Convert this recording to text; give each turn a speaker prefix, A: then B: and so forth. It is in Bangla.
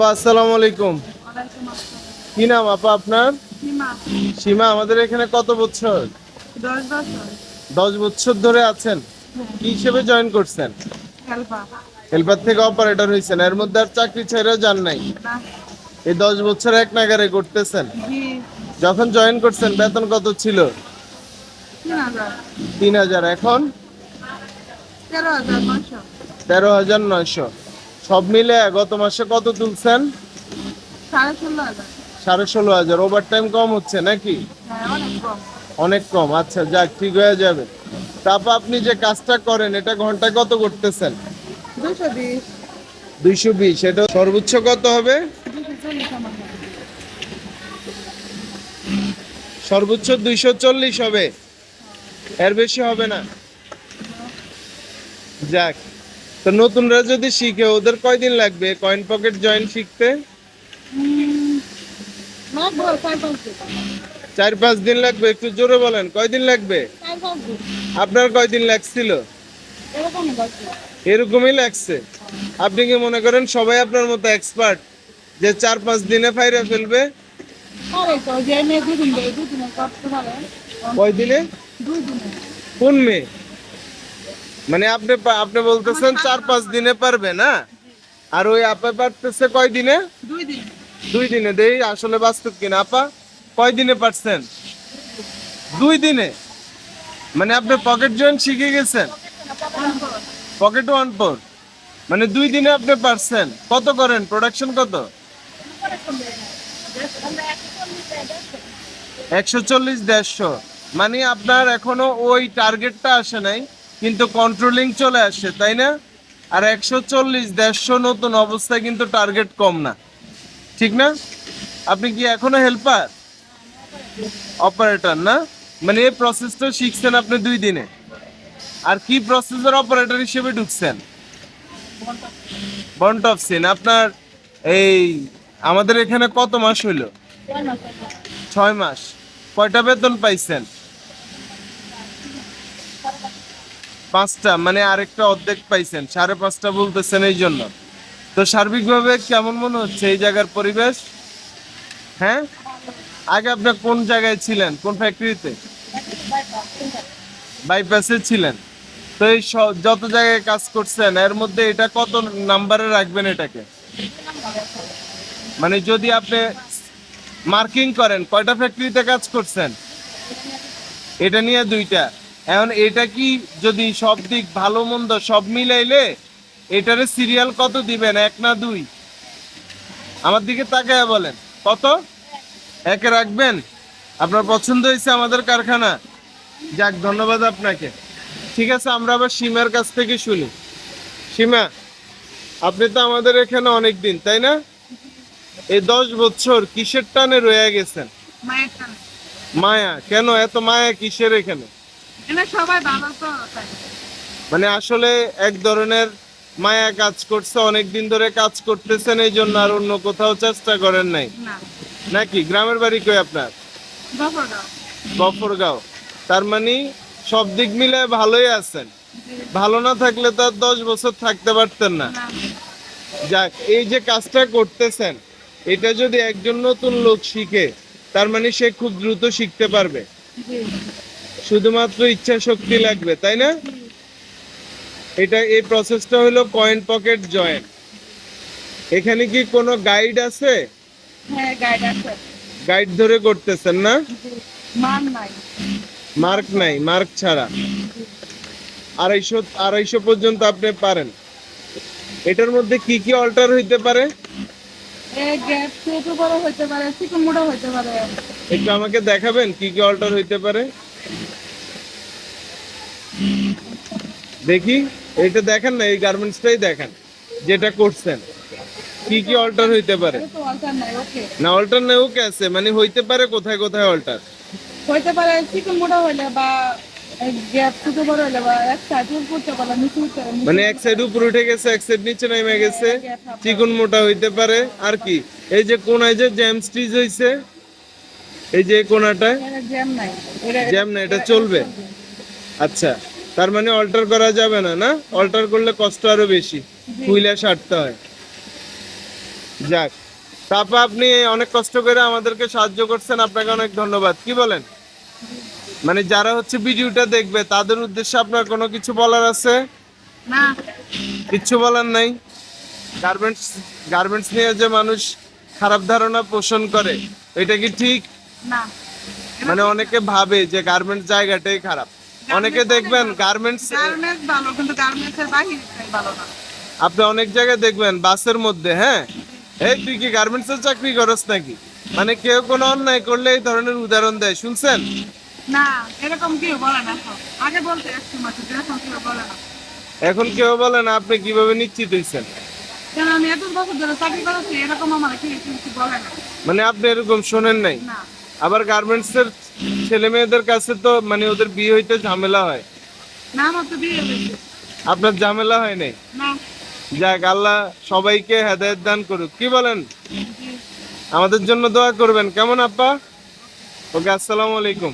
A: আপা আসসালামু আলাইকুম। কি নাম আপা আপনার?
B: সীমা,
A: আমাদের এখানে কত বছর?
B: দশ বছর।
A: ধরে আছেন। কি হিসেবে জয়েন করছেন?
B: হেল্পার।
A: থেকে অপারেটর হয়েছেন। এর মধ্যে আর চাকরি ছেড়েও যান নাই? এই দশ বছর এক নাগারে করতেছেন? যখন জয়েন করছেন বেতন কত ছিল?
B: তিন হাজার।
A: এখন?
B: তেরো হাজার নয়শো।
A: সব মিলে গত মাসে কত তুলছেন?
B: সাড়ে ষোলো হাজার।
A: ওভার টাইম কম হচ্ছে নাকি?
B: হ্যাঁ অনেক কম।
A: আচ্ছা যাক ঠিক হয়ে যাবে। তারপর আপনি যে কাজটা করেন এটা ঘন্টায় কত করতেছেন? দুইশো বিশ। এটা সর্বোচ্চ কত হবে। সর্বোচ্চ দুইশো চল্লিশ হবে। এর বেশি হবে না? যাক। তো নতুনরা যদি শিখে ওদের কয়দিন লাগবে? কয়েন পকেট জয়েন শিখতে?
B: চার পাঁচ দিন।
A: লাগবে? একটু জোরে বলেন কয়দিন লাগবে? আপনার কয়দিন লাগছিল?
B: এরকমই
A: লাগছে। আপনি কি মনে করেন সবাই আপনার মতো এক্সপার্ট যে চার পাঁচ দিনে ফাইরা ফেলবে?
B: আরে তো যে মেয়ে দুদিন দেয় দুদিনে করতে পারে
A: কয় দিনে। কোন মেয়ে মানে আপনি আপনি বলতেছেন চার পাঁচ দিনে পারবে না? আর ওই আপা পারতেছে কয় দিনে?
B: দুই দিনে।
A: দেই আসলে বাস্তব কিনা? আপা কয় দিনে পারছেন? দুই দিনে? মানে আপনি পকেট জয়েন্ট শিখে গেছেন? পকেট ওয়ান ফোর মানে দুই দিনে আপনি পারছেন। কত করেন? প্রোডাকশন কত? একশো চল্লিশ দেড়শো। মানে আপনার এখনও ওই টার্গেটটা আসে নাই। কিন্তু কন্ট্রোলিং চলে আসে তাই না? আর একশো চল্লিশ দেড়শো নতুন অবস্থায় কিন্তু টার্গেট কম না। ঠিক না? আপনি কি এখনও হেল্পার অপারেটর না? মানে এই প্রসেসটা শিখছেন আপনি দুই দিনে। আর কি প্রসেসর অপারেটর হিসেবে ঢুকছেন? বন্ট অফ সিন আপনার এই আমাদের এখানে কত মাস হইল? ছয় মাস। কয়টা বেতন পাইছেন? পাঁচটা মানে আরেকটা অর্ধেক পাইছেন। সাড়ে পাঁচটা বলতেছেন এই জন্য। তো সার্বিকভাবে কেমন মনে হচ্ছে এই জায়গার পরিবেশ? হ্যাঁ? আগে আপনি কোন জায়গায় ছিলেন? কোন ফ্যাক্টরিতে বাইপাসে ছিলেন। তো এই যত জায়গায় কাজ করছেন, এর মধ্যে এটা কত নাম্বারে রাখবেন এটাকে? মানে যদি আপনি মার্কিং করেন, কয়টা ফ্যাক্টরিতে কাজ করছেন? এটা নিয়ে দুইটা। এখন এটা কি যদি সব দিক ভালো মন্দ সব মিলাইলে এটারে সিরিয়াল কত দিবেন? এক না দুই? আমার দিকে তাকায় বলেন। কত? একে রাখবেন? আপনার পছন্দ হয়েছে আমাদের কারখানা? যাক ধন্যবাদ আপনাকে। ঠিক আছে আমরা আবার সীমার কাছ থেকে শুনি। সীমা আপনি তো আমাদের এখানে অনেক দিন তাই না? এই দশ বছর কিসের টানে রয়ে গেছেন? মায়া কেন? এত মায়া কিসের এখানে?
B: সবাই ভালো তো
A: মানে আসলে এক ধরনের মায়া কাজ করছে অনেক দিন ধরে কাজ করতেছেন এই জন্য আর অন্য কোথাও চেষ্টা করেন নাই। নাকি? গ্রামের বাড়ি কই আপনার?
B: গফরগাঁও।
A: তার মানে সব দিক মিলে ভালোই আছেন। ভালো না থাকলে তো আর দশ বছর থাকতে পারতেন না। যাক এই যে কাজটা করতেছেন এটা যদি একজন নতুন লোক শিখে তার মানে সে খুব দ্রুত শিখতে পারবে। শুধুমাত্র ইচ্ছা শক্তি লাগবে তাই না? এটা এই প্রসেসটা হলো কয়েন পকেট জয়েন এখানে কি কোনো গাইড আছে?
B: হ্যাঁ গাইড আছে।
A: গাইড ধরে করতেছেন না?
B: জি নাই।
A: মার্ক নাই মার্ক ছাড়া। আড়াইশো আড়াইশো পর্যন্ত আপনি পারেন। এটার মধ্যে কি কি অল্টার হইতে পারে? একটু আমাকে দেখাবেন কি কি অল্টার হইতে পারে? দেখি এটা দেখেন না এই গার্মেন্টসটাই দেখেন যেটা করছেন। কি কি অল্টার হইতে পারে?
B: না অল্টার নাই ওকে
A: আছে মানে হইতে পারে কোথায় কোথায় অল্টার
B: হইতে পারে চিকন মোটা হইলে বা
A: মানে এক সাইড উপর উঠে গেছে এক সাইড নিচে নেমে গেছে চিকন মোটা হইতে পারে আর কি। এই যে কোনায় যে জ্যাম স্টিচ হইছে এই যে
B: জ্যাম নাই
A: জ্যাম না এটা চলবে। আচ্ছা। তার মানে অল্টার করা যাবে না না? অল্টার করলে কষ্ট আরও বেশি। কুইলা সারতে হয়। যাক তারপর আপনি অনেক কষ্ট করে আমাদেরকে সাহায্য করছেন আপনাকে অনেক ধন্যবাদ। কি বলেন? মানে যারা হচ্ছে ভিডিওটা দেখবে তাদের উদ্দেশ্যে আপনার কোনো কিছু বলার আছে?
B: না।
A: কিচ্ছু বলার নাই? গার্মেন্টস গার্মেন্টস নিয়ে যে মানুষ খারাপ ধারণা পোষণ করে এটা কি ঠিক?
B: না।
A: মানে অনেকে ভাবে যে গার্মেন্টস জায়গাটাই খারাপ। অনেকে দেখবেন গার্মেন্টস
B: গার্মেন্টস ভালো কিন্তু গার্মেন্টসের বাহিরটাই ভালো না।
A: আপনি অনেক জায়গায় দেখবেন বাসের মধ্যে হ্যাঁ? এই তুই কি গার্মেন্টস এর চাকরি করস নাকি? মানে কেউ কোনো অন্যায় করলে এই ধরনের উদাহরণ দেয় শুনছেন?
B: না এরকম কেউ বলে না এখন। আগে বলতে একটু মাত্র এখন কেউ বলে না।
A: এখন কেউ বলে না আপনি কীভাবে নিশ্চিত হয়েছেন
B: কেন আমি এত বছর ধরে চাকরি করেছি এরকম আমার কেউ কিছু বলে না।
A: মানে আপনি এরকম শোনেন নাই?
B: না।
A: আবার গার্মেন্টস এর ছেলে মেয়েদের কাছে তো মানে ওদের বিয়ে হইতে ঝামেলা হয়।
B: না আমার তো বিয়ে হয়েছে।
A: আপনার ঝামেলা হয় নাই?
B: না।
A: যাক আল্লাহ সবাইকে হেদায়েত দান করুক। কি বলেন? আমাদের জন্য দোয়া করবেন। কেমন আপা ওকে আসসালামু আলাইকুম।